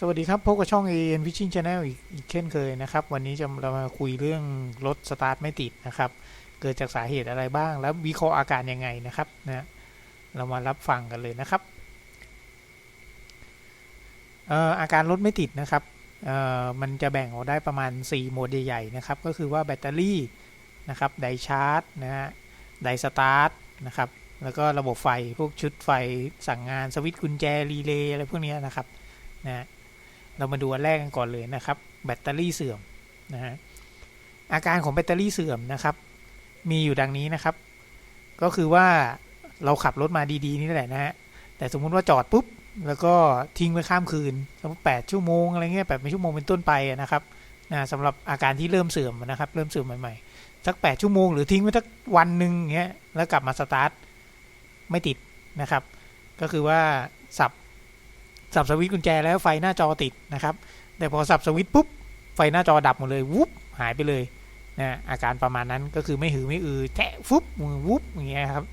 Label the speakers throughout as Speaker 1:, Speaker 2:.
Speaker 1: สวัสดีครับ พบกับช่อง AN Fishing Channel อีกอีกเช่นเคยนะครับ วันนี้จะเรามาคุยเรื่องรถสตาร์ทไม่ติดนะครับ เกิดจากสาเหตุอะไรบ้าง แล้ววิเคราะห์อาการยังไงนะครับนะเรามารับฟังกันเลยนะครับเอ่ออาการรถไม่ติดนะครับเอ่อมันจะแบ่งออกได้ประมาณ 4 โหมดใหญ่ๆนะครับ ก็คือว่าแบตเตอรี่นะครับไดชาร์จนะฮะไดสตาร์ทนะครับ แล้วก็ระบบไฟพวกชุดไฟสั่งงานสวิตช์กุญแจรีเลย์อะไรพวกนี้นะครับนะ เรามาดูอันแรกกันก่อนเลยนะครับ แบตเตอรี่เสื่อมนะฮะอาการของแบตเตอรี่เสื่อมนะครับ มีอยู่ดังนี้นะครับ ก็คือว่าเราขับรถมาดีๆนี่แหละนะฮะแต่สมมุติว่าจอดปุ๊บแล้วก็ทิ้งไว้ข้ามคืนสมมติแปดชั่วโมงอะไรเงี้ยแปดชั่วโมงเป็นต้นไปนะครับนะสำหรับอาการที่เริ่มเสื่อมนะครับ เริ่มเสื่อมใหม่ๆสักแปดชั่วโมงหรือทิ้งไว้สักวันหนึ่งเงี้ยแล้วกลับมาสตาร์ทไม่ติดนะครับ ก็คือว่าสับ สับสวิตช์กุญแจแล้วไฟหน้าจอติดนะครับ แต่พอสับสวิตช์ปุ๊บไฟหน้าจอดับหมดเลยวุบหายไปเลยนะอาการประมาณนั้นก็คือไม่หือไม่อือแทะฟุบมือวุบอย่างเงี้ยครับ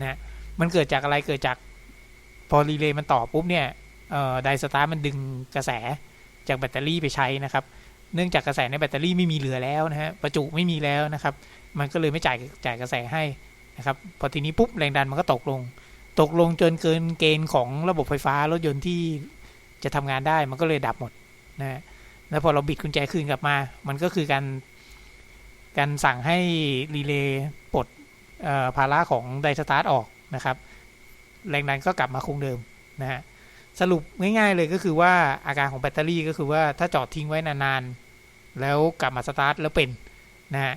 Speaker 1: นะมันเกิดจากอะไรเกิดจากพอรีเลย์มันต่อปุ๊บเนี่ยไดสตาร์มันดึงกระแสจากแบตเตอรี่ไปใช้นะครับ เนื่องจากกระแสในแบตเตอรี่ไม่มีเหลือแล้วนะฮะประจุไม่มีแล้วนะครับ มันก็เลยไม่จ่ายจ่ายกระแสให้นะครับพอทีนี้ปุ๊บแรงดันมันก็ตกลง ตกลงจนเกินเกณฑ์ของระบบไฟฟ้ารถยนต์ที่จะทำงานได้มันก็เลยดับหมดนะแล้วพอเราบิดกุญแจคืนกลับมา มันก็คือการการสั่งให้รีเลย์ปลดภาระของไดสตาร์ทออกนะครับ แรงดันก็กลับมาคงเดิมนะฮะสรุปง่ายๆเลยก็คือว่าอาการของแบตเตอรี่ก็คือว่าถ้าจอดทิ้งไว้นานๆ แล้วกลับมาสตาร์ทแล้วเป็นนะฮะ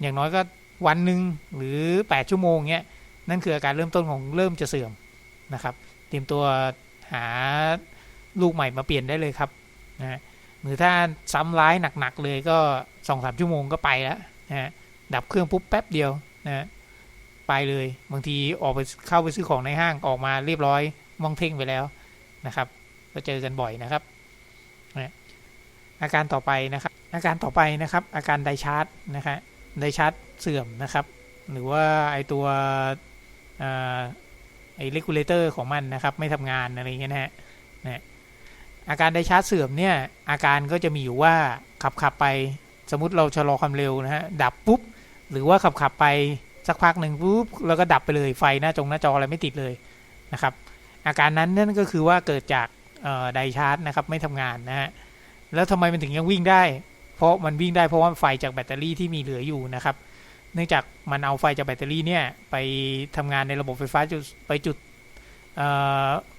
Speaker 1: อย่างน้อยก็วันหนึ่งหรือ 8 ชั่วโมงเนี้ย นั่นคืออาการเริ่มต้นของเริ่มจะเสื่อมนะครับเตรียมตัวหาลูกใหม่มาเปลี่ยนได้เลยครับนะหรือถ้าซ้ำร้ายหนักๆเลยก็สองสามชั่วโมงก็ไปแล้วนะฮะดับเครื่องปุ๊บแป๊บเดียวนะไปเลยบางทีออกไปเข้าไปซื้อของในห้างออกมาเรียบร้อยมองเท่งไปแล้วนะครับ ก็เจอกันบ่อยนะครับนะอาการต่อไปนะครับ อาการต่อไปนะครับ อาการไดชาร์จนะครับไดชาร์จเสื่อมนะครับ หรือว่าไอตัว ไอเลกูลเลเตอร์ของมันนะครับ ไม่ทำงานอะไรเงี้ยนะฮะนะอาการไดชาร์จเสื่อมเนี่ย อาการก็จะมีอยู่ว่าขับขับไปสมมติเราชะลอความเร็วนะฮะดับปุ๊บ หรือว่าขับขับไปสักพักหนึ่งปุ๊บแล้วก็ดับไปเลยไฟหน้าจงหน้าจออะไรไม่ติดเลยนะครับ อาการนั้นนั่นก็คือว่าเกิดจากไดชาร์จนะครับไม่ทำงานนะฮะแล้วทำไมมันถึงยังวิ่งได้ เพราะมันวิ่งได้เพราะว่าไฟจากแบตเตอรี่ที่มีเหลืออยู่นะครับ เนื่องจากมันเอาไฟจากแบตเตอรี่เนี่ย ไปทำงานในระบบไฟฟ้าจุดไปจุด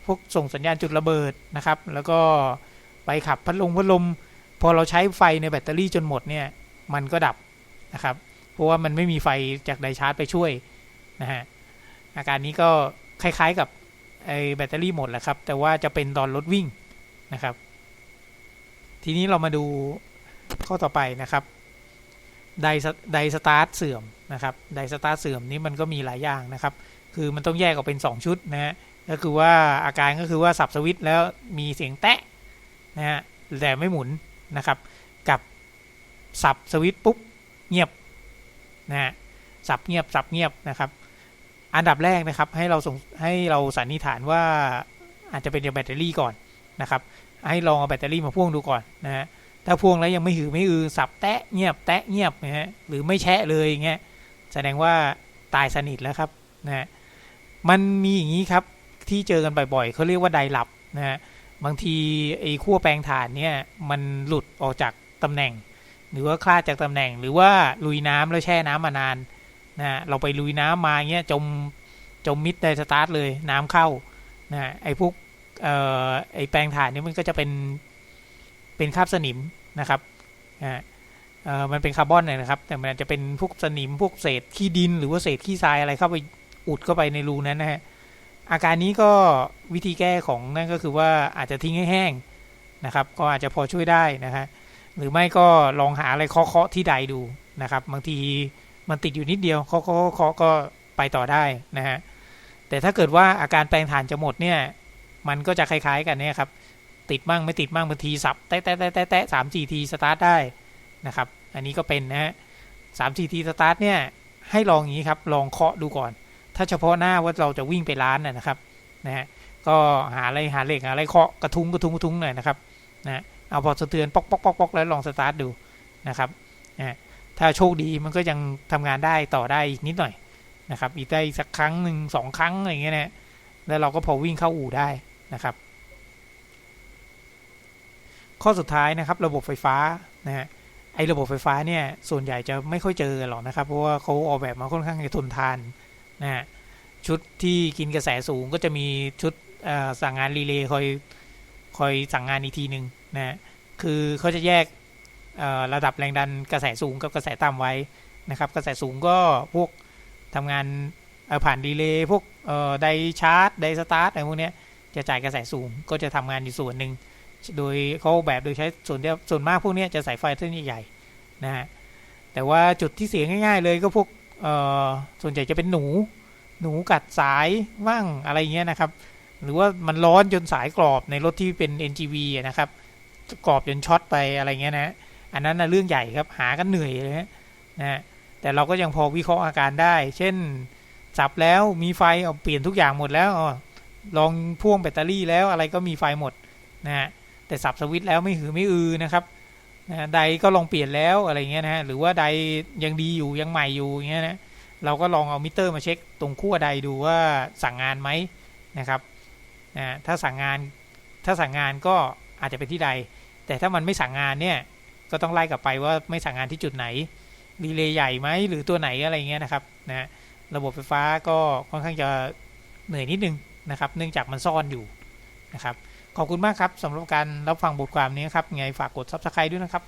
Speaker 1: พวกส่งสัญญาณจุดระเบิดนะครับ แล้วก็ไปขับพัดลมพัดลม พอเราใช้ไฟในแบตเตอรี่จนหมดเนี่ย มันก็ดับนะครับ เพราะว่ามันไม่มีไฟจากไดชาร์จไปช่วยนะฮะอาการนี้ก็คล้ายๆกับไอแบตเตอรี่หมดแหละครับ แต่ว่าจะเป็นตอนรถวิ่งนะครับ ทีนี้เรามาดูข้อต่อไปนะครับ ไดไดสตาร์ทเสื่อมนะครับไดสตาร์ทเสื่อมนี้มันก็มีหลายอย่างนะครับ คือมันต้องแยกออกเป็น 2 ชุดนะฮะก็คือว่าอาการก็คือว่าสับสวิตแล้วมีเสียงแตะนะฮะแต่ไม่หมุนนะครับ กับสับสวิตปุ๊บเงียบนะฮะสับเงียบสับเงียบนะครับ อันดับแรกนะครับให้เราส่งให้เราสันนิษฐานว่าอาจจะเป็นแบตเตอรี่ก่อนนะครับ ให้ลองเอาแบตเตอรี่มาพ่วงดูก่อนนะฮะ ถ้าพ่วงแล้วยังไม่หือไม่อือสับแตะเงียบแตะเงียบนะฮะหรือไม่แชะเลยอย่างเงี้ยแสดงว่าตายสนิทแล้วครับนะฮะมันมีอย่างนี้ครับที่เจอกันบ่อยๆเขาเรียกว่าไดหลับนะฮะบางทีไอ้ขั้วแปลงถ่านเนี่ยมันหลุดออกจากตำแหน่ง หรือว่าคลาดจากตำแหน่ง หรือว่าลุยน้ำแล้วแช่น้ำมานานนะเราไปลุยน้ำมาเงี้ยจมจมมิดไดสตาร์ทเลยน้ำเข้านะไอ้พวกเอ่อไอ้แปลงถ่านนี่มันก็จะเป็น เป็นคราบสนิมนะครับอ่าเออมันเป็นคาร์บอนนะครับ แต่มันจะเป็นพวกสนิมพวกเศษขี้ดิน หรือว่าเศษขี้ทรายอะไรเข้าไปอุดเข้าไปในรูนั้นนะฮะอาการนี้ก็วิธีแก้ของนั่นก็คือว่าอาจจะทิ้งให้แห้งนะครับ ก็อาจจะพอช่วยได้นะฮะหรือไม่ก็ลองหาอะไรเคาะๆที่ใดดูนะครับ บางทีมันติดอยู่นิดเดียวเคาะเคาะก็ไปต่อได้นะฮะแต่ถ้าเกิดว่าอาการแปลงฐานจะหมดเนี่ย มันก็จะคล้ายๆกันเนี่ยครับ ติดมั่งไม่ติดมั่งบางทีสับแตะแตะแตะแตะแตะสามสี่ทีสตาร์ทได้นะครับ อันนี้ก็เป็นนะฮะสามสี่ทีสตาร์ทเนี่ยให้ลองอย่างนี้ครับ ลองเคาะดูก่อน ถ้าเฉพาะหน้าว่าเราจะวิ่งไปร้านนะครับนะฮะก็หาอะไรหาเหล็กหาอะไรเคาะกระทุ้งกระทุ้งกระทุ้งหน่อยนะครับนะเอาพอสะเทือนปอกปอกปอกปอกแล้วลองสตาร์ทดูนะครับนะถ้าโชคดีมันก็ยังทำงานได้ต่อได้อีกนิดหน่อยนะครับอีกได้สักครั้งหนึ่งสองครั้งอะไรอย่างเงี้ยนะแล้วเราก็พอวิ่งเข้าอู่ได้นะครับ ข้อสุดท้ายนะครับ ระบบไฟฟ้านะฮะไอ้ระบบไฟฟ้าเนี่ยส่วนใหญ่จะไม่ค่อยเจอหรอกนะครับเพราะว่าเขาออกแบบมาค่อนข้างจะทนทานนะฮะชุดที่กินกระแสสูงก็จะมีชุดอ่อสั่งงานรีเลย์คอยคอยสั่งงานอีกทีหนึ่งนะฮะคือเขาจะแยกอ่อระดับแรงดันกระแสสูงกับกระแสต่ำไว้นะครับ กระแสสูงก็พวกทำงานผ่านรีเลย์พวกเอ่อไดชาร์จไดสตาร์ทอะไรพวกเนี้ยจะจ่ายกระแสสูงก็จะทำงานอยู่ส่วนหนึ่ง โดยเขาออกแบบโดยใช้ส่วนเดียวส่วนมากพวกนี้จะใสายไฟเส้นใหญ่ๆนะฮะแต่ว่าจุดที่เสียง่าย ๆ เลยก็พวกเอ่อส่วนใหญ่จะเป็นหนูหนูกัดสายมั่งอะไรเงี้ยนะครับ หรือว่ามันร้อนจนสายกรอบในรถที่เป็น NGV นะครับ กรอบจนช็อตไปอะไรเงี้ยนะ อันนั้นนะเรื่องใหญ่ครับหากันเหนื่อยเลยนะฮะแต่เราก็ยังพอวิเคราะห์อาการได้ เช่นสับแล้วมีไฟเอาเปลี่ยนทุกอย่างหมดแล้วอลองพ่วงแบตเตอรี่แล้วอะไรก็มีไฟหมดนะฮะ แต่สับสวิตช์แล้วไม่หือไม่อือนะครับนะไดก็ลองเปลี่ยนแล้วอะไรเงี้ยนะฮะหรือว่าไดยังดีอยู่ยังใหม่อยู่อย่างเงี้ยนะเราก็ลองเอามิเตอร์มาเช็คตรงขั้วไดดูว่าสั่งงานไหมนะครับนะถ้าสั่งงานถ้าสั่งงานก็อาจจะเป็นที่ใด แต่ถ้ามันไม่สั่งงานเนี่ยก็ต้องไล่กลับไปว่าไม่สั่งงานที่จุดไหนรีเลย์ใหญ่ไหมหรือตัวไหนอะไรเงี้ยนะครับนะระบบไฟฟ้าก็ค่อนข้างจะเหนื่อยนิดนึงนะครับ เนื่องจากมันซ่อนอยู่นะครับ ขอบคุณมากครับสำหรับการรับฟังบทความนี้ครับไงฝากกด Subscribe ด้วยนะครับ